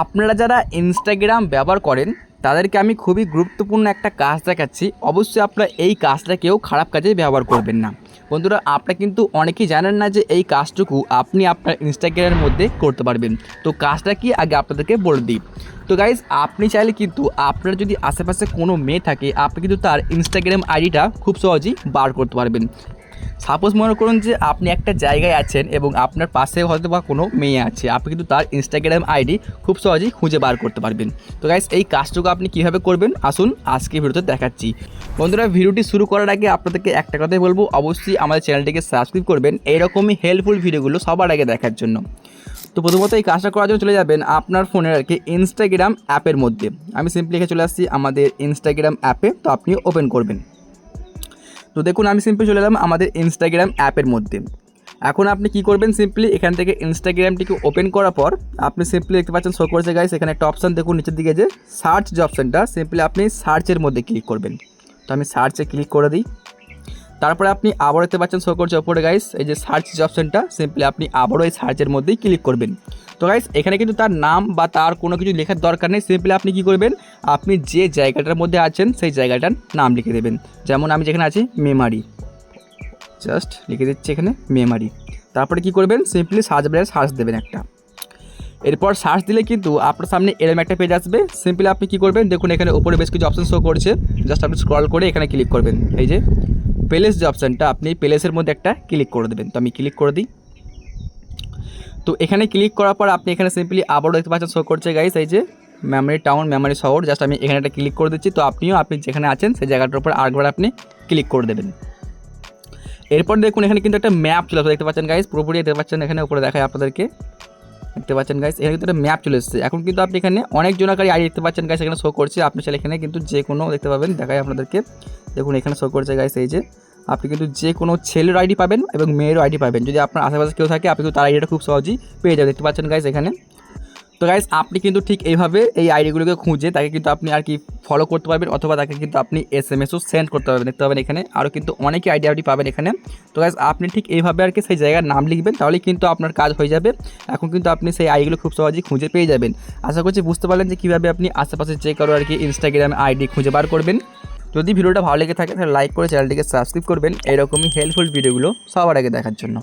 আপনারা যারা ইনস্টাগ্রাম ব্যবহার করেন, তাদেরকে আমি খুবই গুরুত্বপূর্ণ একটা কাজ দেখাচ্ছি। অবশ্যই আপনারা এই কাজটা কেউ খারাপ কাজে ব্যবহার করবেন না। বন্ধুরা, আপনারা কিন্তু অনেকেই জানেন না যে এই কাজটুকু আপনি আপনার ইনস্টাগ্রামের মধ্যে করতে পারবেন। তো কাজটা কি? আগে আপনাদেরকে বলে দিই। তো গাইজ আপনি চাইলে কিন্তু আপনার যদি আশেপাশে কোনো মেয়ে থাকে, আপনি কিন্তু তার ইনস্টাগ্রাম আইডিটা খুব সহজেই বার করতে পারবেন। সাপোজ মনে করুন যে আপনি একটা জায়গায় আছেন এবং আপনার পাশে হয়তো বা কোনো মেয়ে আছে, আপনি কিন্তু তার ইনস্টাগ্রাম আইডি খুব সহজেই খুঁজে বার করতে পারবেন। তো গাইস এই কাজটুকু আপনি কীভাবে করবেন? আসুন আজকে ভিডিওতে দেখাচ্ছি। বন্ধুরা, ভিডিওটি শুরু করার আগে আপনাদেরকে একটা কথাই বলব, অবশ্যই আমাদের চ্যানেলটিকে সাবস্ক্রাইব করবেন এইরকমই হেল্পফুল ভিডিওগুলো সবার আগে দেখার জন্য। তো প্রথমত এই কাজটা করার জন্য চলে যাবেন আপনার ফোনের আর কি ইনস্টাগ্রাম অ্যাপের মধ্যে। আমি সিম্পলি এখানে চলে আসছি আমাদের ইনস্টাগ্রাম অ্যাপে তো আপনি ওপেন করবেন। তো দেখুন, আমি সিম্পলি চলে এলাম আমাদের ইনস্টাগ্রাম অ্যাপের মধ্যে। এখন আপনি কি করবেন সিম্পলি এখান থেকে ইনস্টাগ্রামটিকে ওপেন করার পর, আপনি সিম্পলি দেখতে পাচ্ছেন শো করেছে গাইস এখানে একটা অপশান দেখুন, নিচের দিকে যে সার্চ যে অপশানটা সিম্পলি আপনি সার্চের মধ্যে ক্লিক করবেন। তো আমি সার্চে ক্লিক করে দিই। তারপরে আপনি আবার দেখতে পাচ্ছেন শো করছে ওপরে গাইস এই যে সার্চ যে অপশানটা সিম্পলি আপনি আবারও এই সার্চের মধ্যেই ক্লিক করবেন। তো গাইস এখানে কিন্তু তার নাম বা তার কোনো কিছু লেখার দরকার নেই। সিম্পলি আপনি কি করবেন? আপনি যে জায়গাটার মধ্যে আছেন, সেই জায়গাটার নাম লিখে দেবেন। যেমন আমি যেখানে আছি মেমারি জাস্ট লিখে দিচ্ছি এখানে মেমারি তারপরে কি করবেন? সিম্পলি সার্চ বারে সার্চ দেবেন একটা। এরপর সার্চ দিলে কিন্তু আপনার সামনে এরম একটা পেজ আসবে। সিম্পলি আপনি কি করবেন? দেখুন, এখানে উপরে বেশ কিছু অপশন শো করছে। জাস্ট আপনি স্ক্রল করে এখানে ক্লিক করবেন। এই যে প্লেস যে অপশানটা আপনি প্লেসের মধ্যে একটা ক্লিক করে দেবেন। তো আমি ক্লিক করে দিই। তো এখানে ক্লিক করার পর আপনি এখানে সিম্পলি আবারও দেখতে পাচ্ছেন শো করছে গাইস এই যে মেমোরি টাউন মেমোরি শহর জাস্ট আমি এখানে একটা ক্লিক করে দিচ্ছি। তো আপনিও, আপনি যেখানে আছেন, সেই জায়গাটার উপর আরেকবার আপনি ক্লিক করে দেবেন। এরপর দেখুন, এখানে কিন্তু একটা ম্যাপ চলে আসবে দেখতে পাচ্ছেন গাইস পুরোপুরি দেখতে পাচ্ছেন, এখানে উপরে দেখায় আপনাদেরকে। দেখতে পাচ্ছেন গাইস এখানে কিন্তু একটা ম্যাপ চলে এসেছে। এখন কিন্তু আপনি এখানে অনেক জনকারী আইডি দেখতে পাচ্ছেন গাইস এখানে শো করছে। আপনি চাইলে এখানে কিন্তু যে কোনো দেখতে পাবেন, দেখায় আপনাদেরকে। দেখুন, এখানে শো করছে গাইস এই যে। আপনি কিন্তু যে কোনো ছেলের আইডি পাবেন এবং মেয়েরও আইডি পাবেন। যদি আপনার আশেপাশে কেউ থাকে, আপনি কিন্তু তার আইডিটা খুব সহজেই পেয়ে যাবেন। দেখতে পাচ্ছেন গাইস এখানে। তো গাইজ আপনি কিন্তু ঠিক এইভাবে এই আইডিগুলোকে খুঁজে তাকে কিন্তু আপনি আর কি ফলো করতে পারবেন অথবা তাকে কিন্তু আপনি এস এম এসও সেন্ড করতে পারবেন। দেখতে পাবেন এখানে। আরও কিন্তু অনেকে আইডি আপনি পাবেন এখানে। তো গাইজ আপনি ঠিক এইভাবে আর কি সেই জায়গার নাম লিখবেন, তাহলে কিন্তু আপনার কাজ হয়ে যাবে। এখন কিন্তু আপনি সেই আইডিগুলো খুব সহজেই খুঁজে পেয়ে যাবেন। আশা করছি বুঝতে পারলেন যে কীভাবে আপনি আশেপাশে যে কারও আর কি ইনস্টাগ্রামে আইডি খুঁজে বার করবেন। যদি ভিডিওটা ভালো লেগে থাকে তাহলে লাইক করে চ্যানেলটিকে সাবস্ক্রাইব করবেন। এরকমই হেল্পফুল ভিডিওগুলো সবার আগে দেখার জন্য।